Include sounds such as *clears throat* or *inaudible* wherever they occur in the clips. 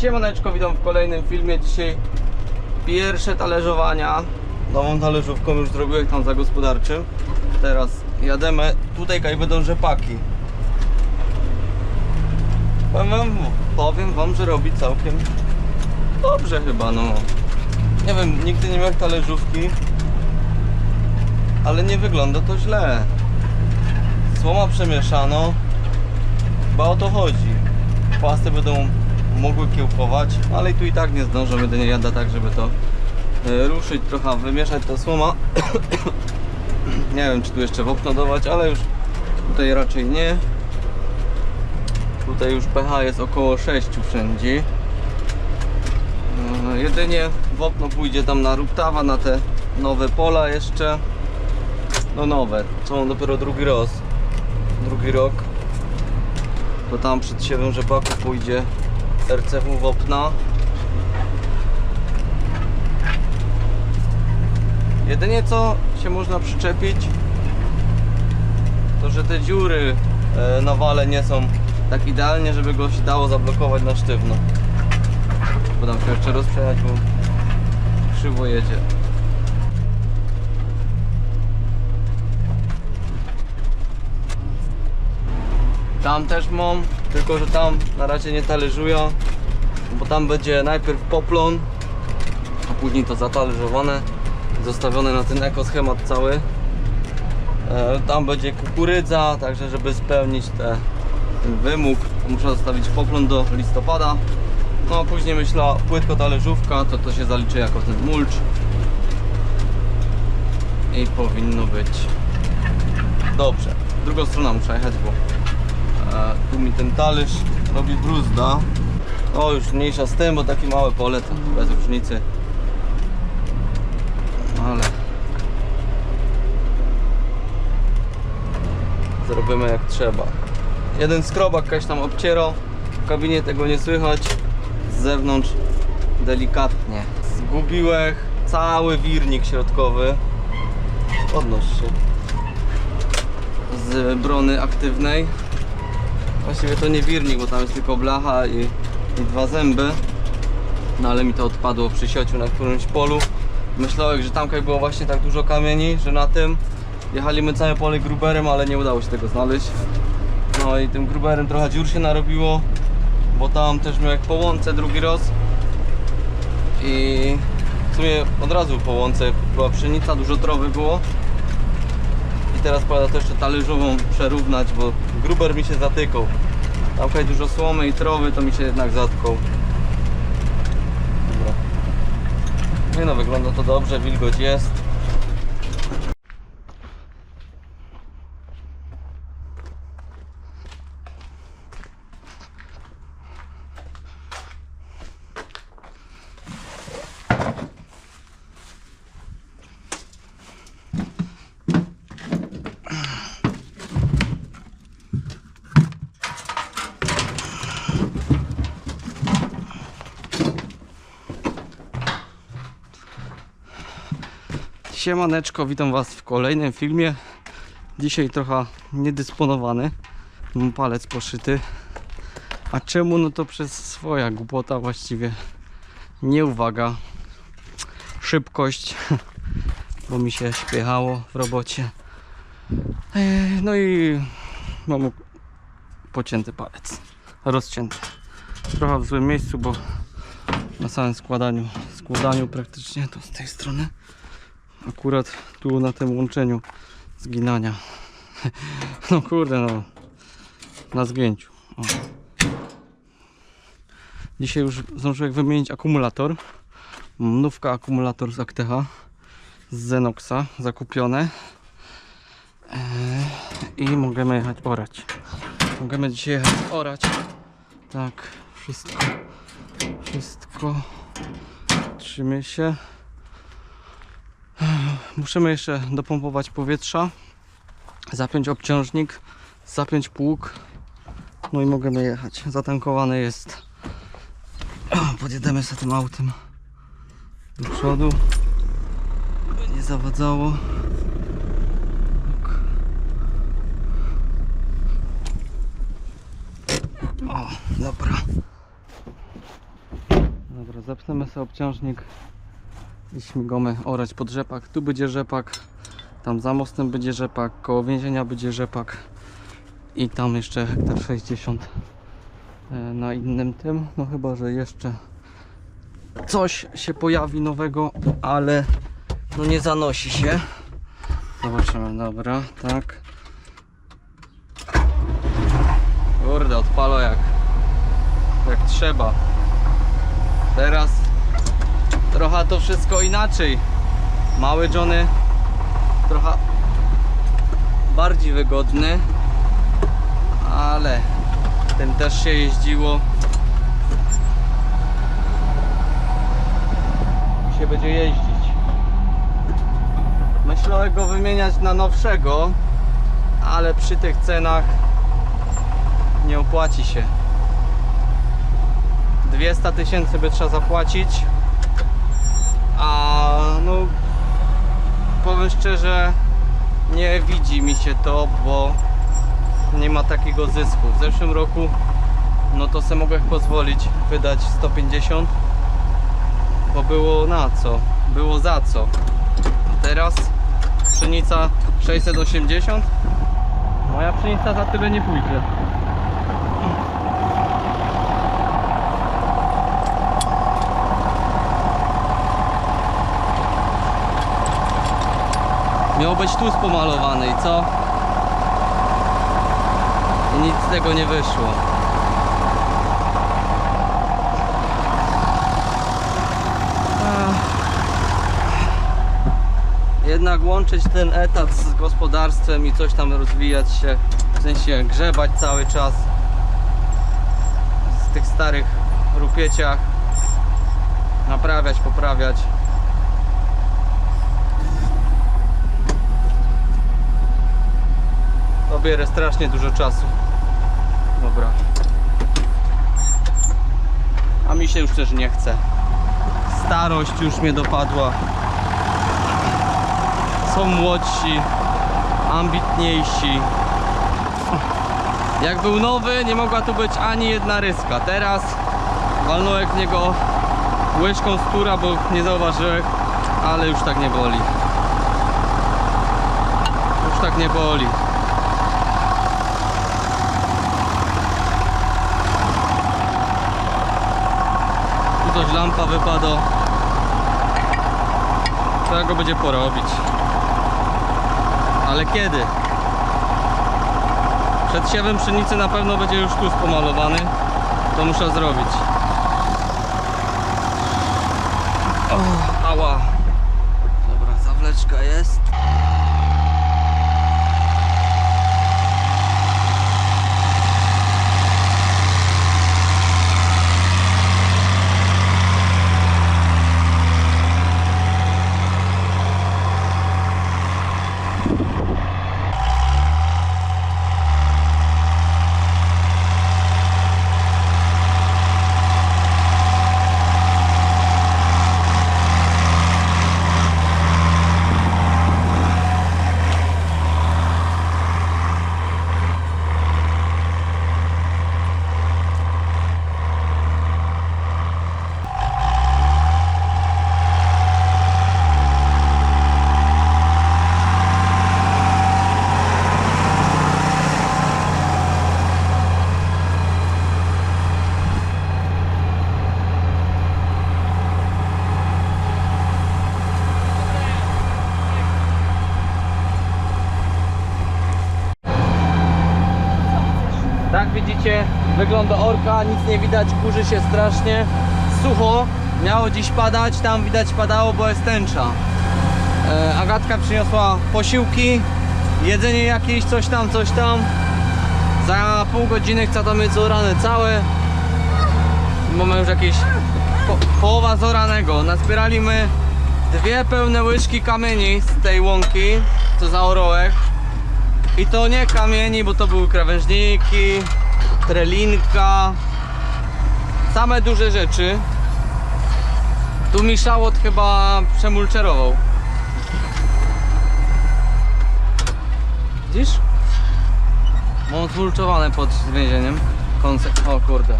Siemaneczko, witam w kolejnym filmie. Dzisiaj pierwsze talerzowania. Nową talerzówką już zrobiłem tam za gospodarczym. Teraz jademy. Tutaj kaj będą rzepaki. Powiem wam, powiem wam, że robi całkiem dobrze chyba, no. Nie wiem, nigdy nie miałem talerzówki. Ale nie wygląda to źle. Słoma przemieszano. Chyba o to chodzi. Płasty będą mogły kiełkować, ale tu i tak nie zdążę, będę jada tak, żeby to e, ruszyć trochę, wymieszać to słoma. *coughs* nie wiem, czy tu jeszcze wopno dawać, ale już tutaj raczej nie. Tutaj już pH jest około 6 wszędzie. E, Jedynie wopno pójdzie tam na ruptawa, na te nowe pola jeszcze. No nowe, są dopiero drugi roz. Drugi rok. To tam przed siewem rzepaku pójdzie RCW wopna. Jedynie co się można przyczepić to, że te dziury e, na wale nie są tak idealnie, żeby go się dało zablokować na sztywno. Tam się jeszcze rozprzejechać, bo krzywo jedzie. Tam też mam, tylko że tam na razie nie talerzują, bo tam będzie najpierw poplon, a później to zatalierzowane, zostawione na ten ekoschemat cały. E, Tam będzie kukurydza, także żeby spełnić te, ten wymóg, muszę zostawić poplon do listopada. No a później myślę, płytko talerzówka, to to się zaliczy jako ten mulcz. I powinno być dobrze. Drugą stroną muszę jechać, bo tu mi ten talerz robi bruzda. O, już mniejsza z tym, bo takie małe pole to bez różnicy. Ale zrobimy jak trzeba. Jeden skrobak jakaś tam obcierał. W kabinie tego nie słychać. Z zewnątrz delikatnie. Zgubiłem cały wirnik środkowy. Podnoś się. Z brony aktywnej. Właściwie to nie wirnik, bo tam jest tylko blacha i, i dwa zęby. No ale mi to odpadło przy siociu na którymś polu. Myślałem, że tamkaj było właśnie tak dużo kamieni, że na tym jechaliśmy całe pole gruberem, ale nie udało się tego znaleźć. No i tym gruberem trochę dziur się narobiło, bo tam też miał jak po łące drugi roz. I w sumie od razu po łące była pszenica, dużo trowy było. I teraz pada to jeszcze talerzową przerównać, bo gruber mi się zatykał. Tam tutaj dużo słomy i trowy, to mi się jednak zatkał. Dobra. Nie no, wygląda to dobrze, wilgoć jest. Siemaneczko, witam Was w kolejnym filmie. Dzisiaj trochę niedysponowany. Mam palec poszyty. A czemu? No to przez swoja głupota właściwie. Nieuwaga. Szybkość. *laughs* Bo mi się śpiechało w robocie. Ej, No i mam pocięty palec. Rozcięty. Trochę w złym miejscu, bo na samym składaniu, składaniu praktycznie to z tej strony akurat tu na tym łączeniu zginania. *laughs* No kurde no. Na zgięciu. O. Dzisiaj już zdążyłem wymienić akumulator. Mam nówka akumulator z Acteha z Zenoxa zakupione. Eee, I możemy jechać orać. Możemy dzisiaj jechać orać. Tak, wszystko. Wszystko. Trzymy się. Musimy jeszcze dopompować powietrza, zapiąć obciążnik, zapiąć pług, no i możemy jechać. Zatankowane jest. *clears throat* Podjedziemy sobie tym autem do przodu, by nie zawadzało. O, dobra. Dobra, sobie obciążnik i śmigamy orać pod rzepak. Tu będzie rzepak, tam za mostem będzie rzepak, koło więzienia będzie rzepak i tam jeszcze hektar 60 e, na innym tym. No chyba, że jeszcze coś się pojawi nowego, ale no nie zanosi się. Zobaczymy, dobra, tak. Kurde, odpalo jak, jak trzeba. Teraz trochę to wszystko inaczej. Mały Johnny trochę bardziej wygodny, ale tym też się jeździło. Się będzie jeździć. Myślałem go wymieniać na nowszego, ale przy tych cenach nie opłaci się. 200 tysięcy by trzeba zapłacić, no powiem szczerze, nie widzi mi się to, bo nie ma takiego zysku. W zeszłym roku no to sobie mogłem pozwolić wydać 150, bo było na co, było za co. A teraz pszenica 680, moja pszenica za tyle nie pójdzie. Miał być tu pomalowany i co? I nic z tego nie wyszło. Jednak łączyć ten etat z gospodarstwem i coś tam rozwijać się, w sensie grzebać cały czas z tych starych rupieciach, naprawiać, poprawiać. To bierze strasznie dużo czasu. Dobra. A mi się już też nie chce. Starość już mnie dopadła. Są młodsi, ambitniejsi. Jak był nowy, nie mogła tu być ani jedna ryska. Teraz walnąłem w niego łyżką skóra, bo nie zauważyłem, ale już tak nie boli. Już tak nie boli. Lampa wypada. Trzeba go będzie porobić. Ale kiedy? Przed siewem pszenicy na pewno będzie już tu pomalowany. To muszę zrobić. O, ała. Dobra, zawleczka jest. Tak widzicie, wygląda orka, nic nie widać, kurzy się strasznie. Sucho, miało dziś padać, tam widać padało, bo jest tęcza. E, Agatka przyniosła posiłki, jedzenie jakieś, coś tam, coś tam. Za pół godziny chcę to mieć zorane całe. Mamy już jakieś po, połowa zoranego. Nazbieraliśmy dwie pełne łyżki kamieni z tej łąki, co za orołek. I to nie kamieni, bo to były krawężniki, trelinka, same duże rzeczy. Tu mi szałot chyba przemulczerował. Widzisz? Mam zmulczowane pod więzieniem. Konce o kurde,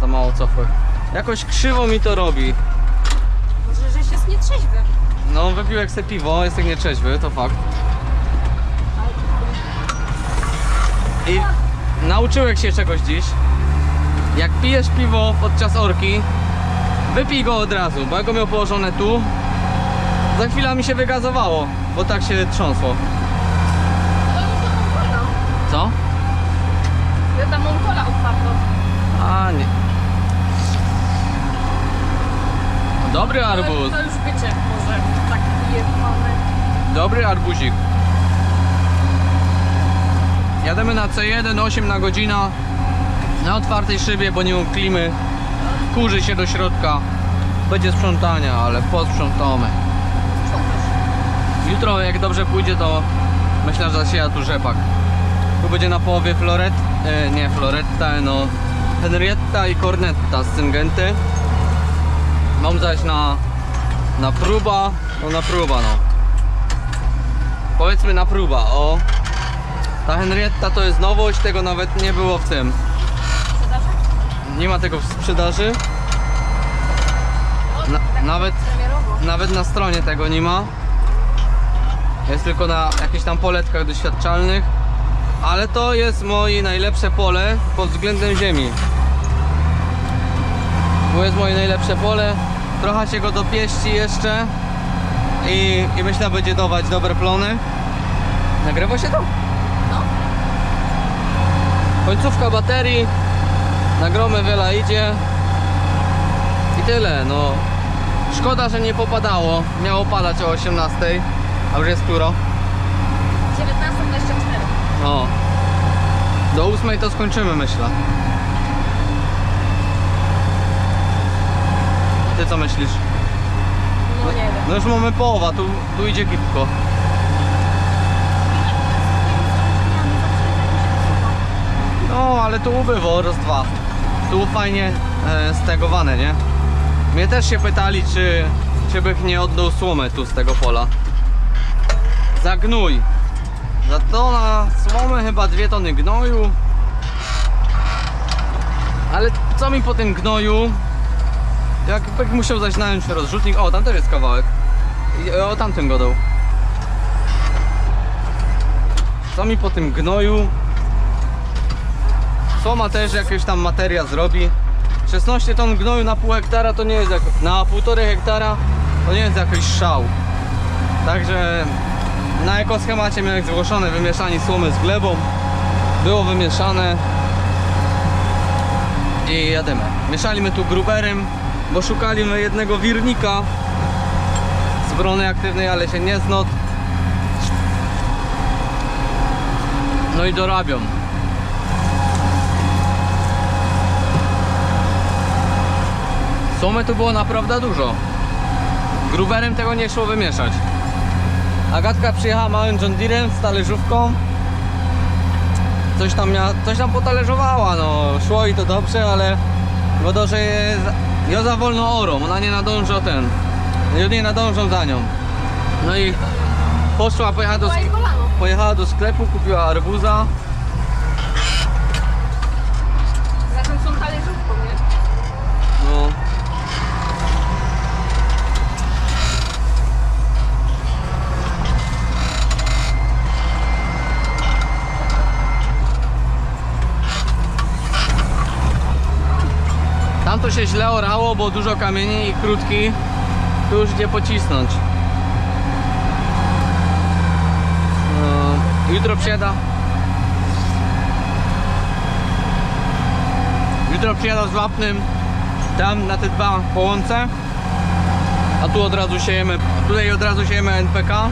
za mało cofły. Jakoś krzywo mi to robi. Może, żeś jest nietrzeźwy. No, wypił jak se piwo, jest jak nieczeźwy, to fakt. I nauczyłeś się czegoś dziś. Jak pijesz piwo podczas orki, wypij go od razu, bo ja go miał położone tu. Za chwilę mi się wygazowało, bo tak się trząsło. Co? Ja tam mam kola otwartą. A nie. Dobry arbuz. to już wiecie, może tak. Dobry arbuzik. Jademy na C1, 8 na godzina. Na otwartej szybie, bo nie mam klimy. Kurzy się do środka. Będzie sprzątania, ale posprzątamy. Jutro, jak dobrze pójdzie, to myślę, że zasieja tu rzepak. Tu będzie na połowie floret, e, nie floretta, no Henrietta i Cornetta z Syngenty. Mam zaś na, na próba, no na próba no. Powiedzmy na próba, o. Ta Henrietta to jest nowość, tego nawet nie było w tym. Nie ma tego w sprzedaży, Na- tak nawet- nawet na stronie tego nie ma. Jest tylko na jakichś tam poletkach doświadczalnych. Ale to jest moje najlepsze pole pod względem ziemi. To jest moje najlepsze pole. Trochę się go dopieści jeszcze. I, i myślę będzie dawać dobre plony. Nagrywa się to? Końcówka baterii. Na gromę wiele idzie. I tyle, no. Szkoda, że nie popadało. Miało padać o 18. A już jest któro? 1924. No. Do 8 to skończymy, myślę. Ty co myślisz? No nie wiem. No już mamy połowa, tu, tu idzie gipko. No, ale tu ubywo, roz dwa. Tu fajnie e, stegowane, nie? Mnie też się pytali, czy, czy bych nie oddał słomę tu z tego pola. Za gnój. Za to na słomę chyba dwie tony gnoju. Ale co mi po tym gnoju? Jakbym musiał zaś nająć rozrzutnik. O, tam też jest kawałek. I o tamtym godał. Co mi po tym gnoju? Słoma też jakieś tam materia zrobi. 16 ton gnoju na pół hektara to nie jest jak... na półtorej hektara to nie jest jakiś szał. Także na ekoschemacie miałem zgłoszone wymieszanie słomy z glebą. Było wymieszane. I jademy. Mieszaliśmy tu gruberem, bo szukaliśmy jednego wirnika z brony aktywnej, ale się nie znot. No i dorabią. Słomy tu było naprawdę dużo. Gruberem tego nie szło wymieszać. Agatka przyjechała małym John Deerem z talerzówką. Coś tam, mia, coś tam potalerzowała, no szło i to dobrze, ale wodo, że je, ją za wolno orą, ona nie nadąży o ten, nie nadążą za nią. No i poszła, pojechała do, pojechała do sklepu, kupiła arbuza. Zatem są talerzówką, nie? No. Tam to się źle orało, bo dużo kamieni i krótki. Tu już gdzie pocisnąć. No, jutro przyjada. Jutro przyjadę z Wapnym tam na te dwa połące a tu od razu siejemy tutaj od razu siejemy NPK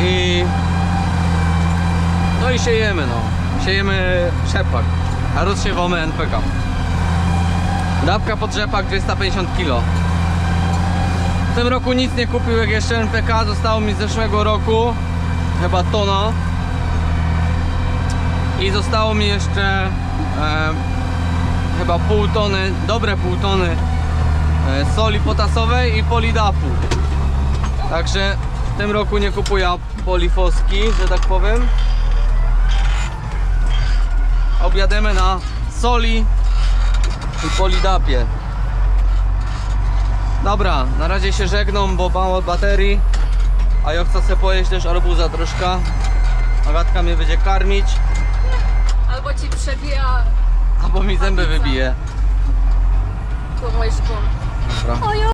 i no i siejemy no siejemy rzepak a rozsiewamy NPK dawka pod rzepak 250 kg w tym roku nic nie kupił jak jeszcze NPK zostało mi z zeszłego roku chyba tona i zostało mi jeszcze e, chyba pół tony, dobre pół tony e, soli potasowej i polidapu. Także w tym roku nie kupuję polifoski, że tak powiem. Objademy na soli i polidapie. Dobra, na razie się żegnam, bo mało baterii. A ja chcę sobie pojeść też arbuza troszkę. Agatka mnie będzie karmić, Albo ci przebija albo mi zęby wybije. tu moje szkło. Dobra.